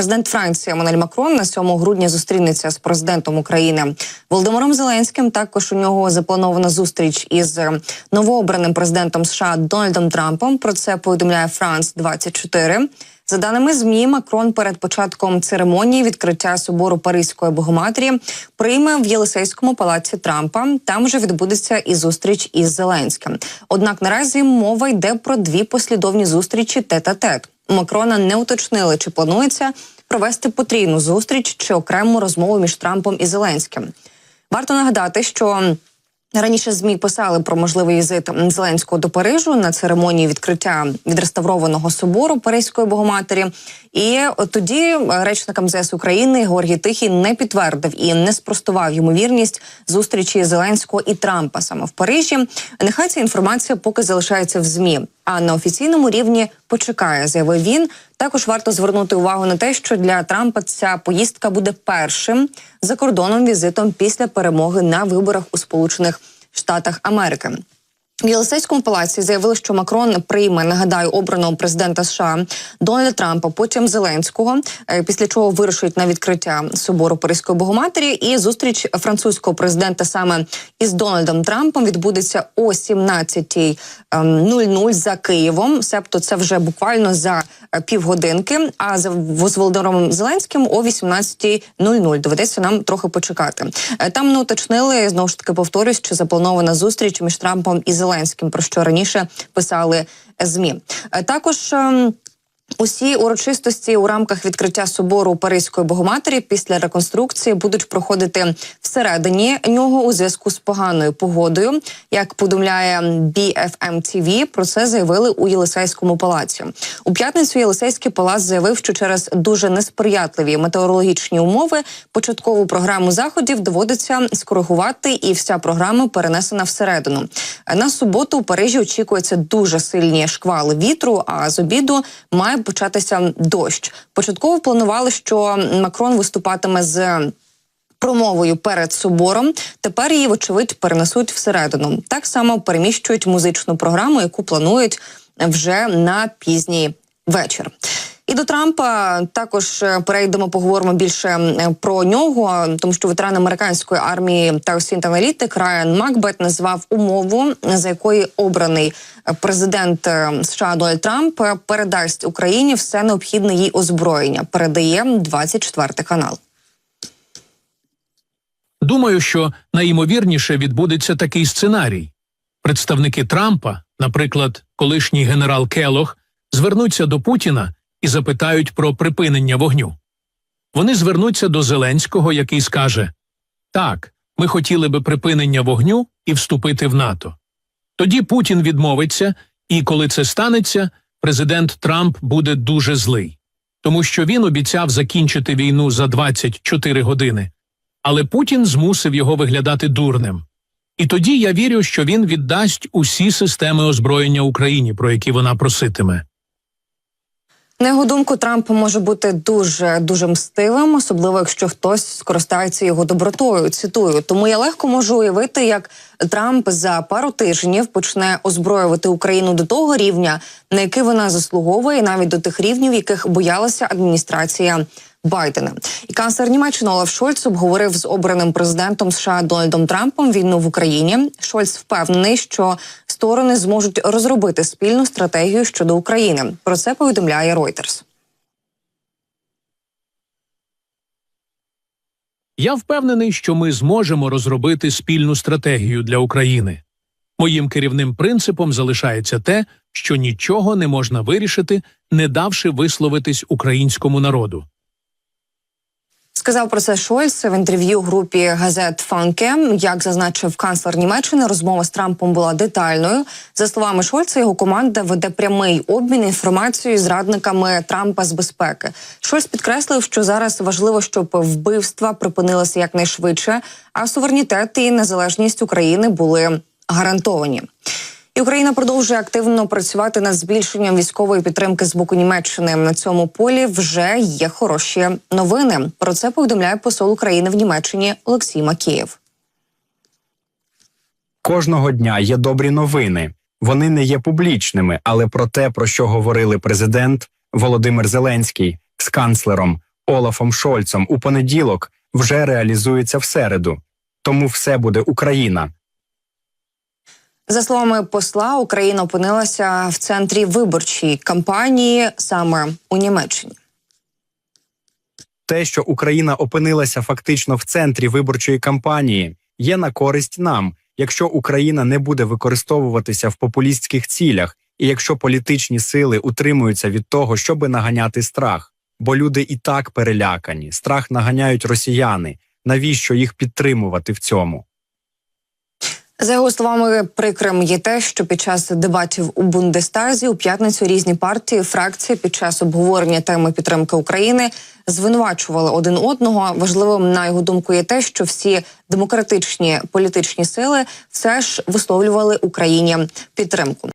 Президент Франції Еммануель Макрон на 7 грудня зустрінеться з президентом України Володимиром Зеленським. Також у нього запланована зустріч із новообраним президентом США Дональдом Трампом. Про це повідомляє Франс 24 за даними змі, Макрон перед початком церемонії відкриття собору Паризької Богоматері прийме в Єлисейському палаці Трампа. Там вже відбудеться і зустріч із Зеленським. Однак наразі мова йде про дві послідовні зустрічі тет-а-тет. Макрона не уточнили, чи планується провести потрійну зустріч чи окрему розмову між Трампом і Зеленським. Варто нагадати, що Раніше змі писали про можливий візит Зеленського до Парижу на церемонії відкриття відреставрованого собору Паризької Богоматері. І тоді речник МЗС України Георгій Тихий не підтвердив і не спростував ймовірність зустрічі Зеленського і Трампа саме в Парижі. Нехай ця інформація поки залишається в змі. А на офіційному рівні почекає, заявив він. Також варто звернути увагу на те, що для Трампа ця поїздка буде першим закордонним візитом після перемоги на виборах у Сполучених Штатах Америки. В Єлисейському палаці заявили, що Макрон прийме нагадаю обраного президента США Дональда Трампа, потім Зеленського. е, Після чого вирушить на відкриття собору Паризької Богоматері. І зустріч французького президента саме із Дональдом Трампом відбудеться о 17.00 за Києвом. Себто це вже буквально за е, півгодинки. А за Володимиром Зеленським о 18.00. Доведеться нам трохи почекати. Е, Там не уточнили знову ж таки повторюсь, що запланована зустріч між Трампом і Зеленським, про що раніше писали змі. Е, Також. Усі урочистості у рамках відкриття собору Паризької Богоматері після реконструкції будуть проходити всередині нього у зв'язку з поганою погодою. Як повідомляє BFM TV, про це заявили у Єлисейському палаці. У п'ятницю Єлисейський палац заявив, що через дуже несприятливі метеорологічні умови початкову програму заходів доводиться скоригувати, і вся програма перенесена всередину. На суботу у Парижі очікується дуже сильні шквали вітру. А з обіду має початися дощ. Початково планували, що Макрон виступатиме з. Промовою перед собором тепер її, вочевидь, перенесуть всередину. Так само переміщують музичну програму, яку планують вже на пізній вечір. І до Трампа також е, перейдемо, поговоримо більше про нього, тому що ветеран американської армії та освіт-аналітик Райан Макбет назвав умову, за якої обраний е, президент е, США Дональд Трамп передасть Україні все необхідне їй озброєння. Передає 24 канал. Думаю, що найімовірніше відбудеться такий сценарій. Представники Трампа, наприклад, колишній генерал Келох, звернуться до Путіна і запитають про припинення вогню. Вони звернуться до Зеленського, який скаже Так, ми хотіли би припинення вогню і вступити в НАТО. Тоді Путін відмовиться, і коли це станеться, президент Трамп буде дуже злий, тому що він обіцяв закінчити війну за 24 години але Путін змусив його виглядати дурним. І тоді я вірю, що він віддасть усі системи озброєння Україні, про які вона проситиме. На його думку, Трамп може бути дуже дуже мстивим, особливо якщо хтось скористається його добротою. Цитую, тому я легко можу уявити, як Трамп за пару тижнів почне озброювати Україну до того рівня, на який вона заслуговує, навіть до тих рівнів, яких боялася адміністрація. Байдена і канцлер Німеччини Олаф Шольц обговорив з обраним президентом США Дональдом Трампом війну в Україні. Шольц впевнений, що сторони зможуть розробити спільну стратегію щодо України. Про це повідомляє Reuters. Я впевнений, що ми зможемо розробити спільну стратегію для України. Моїм керівним принципом залишається те, що нічого не можна вирішити, не давши висловитись українському народу. Сказав про це Шольц в інтерв'ю групі газет Фанке. Як зазначив канцлер Німеччини, розмова з Трампом була детальною. За словами Шольца, його команда веде прямий обмін інформацією з радниками Трампа з безпеки. Шольц підкреслив, що зараз важливо, щоб вбивства припинилися якнайшвидше, а суверенітет і незалежність України були гарантовані. Україна продовжує активно працювати над збільшенням військової підтримки з боку Німеччини. На цьому полі вже є хороші новини. Про це повідомляє посол України в Німеччині Олексій Макієв. Кожного дня є добрі новини. Вони не є публічними, але про те, про що говорили президент Володимир Зеленський з канцлером Олафом Шольцом у понеділок вже реалізується в середу. Тому все буде Україна. За словами посла, Україна опинилася в центрі виборчої кампанії саме у Німеччині. Те, що Україна опинилася фактично в центрі виборчої кампанії, є на користь нам, якщо Україна не буде використовуватися в популістських цілях, і якщо політичні сили утримуються від того, щоби наганяти страх. Бо люди і так перелякані, страх наганяють росіяни. Навіщо їх підтримувати в цьому? За його словами, прикрим є те, що під час дебатів у Бундестазі у п'ятницю різні партії, фракції під час обговорення теми підтримки України звинувачували один одного. Важливим на його думку є те, що всі демократичні політичні сили все ж висловлювали Україні підтримку.